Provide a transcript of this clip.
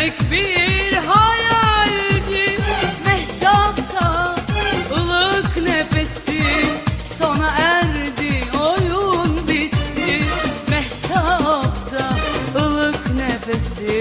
Tek bir hayaldi mehtapta ılık nefesi sona erdi oyun bitti. Mehtapta ılık nefesi.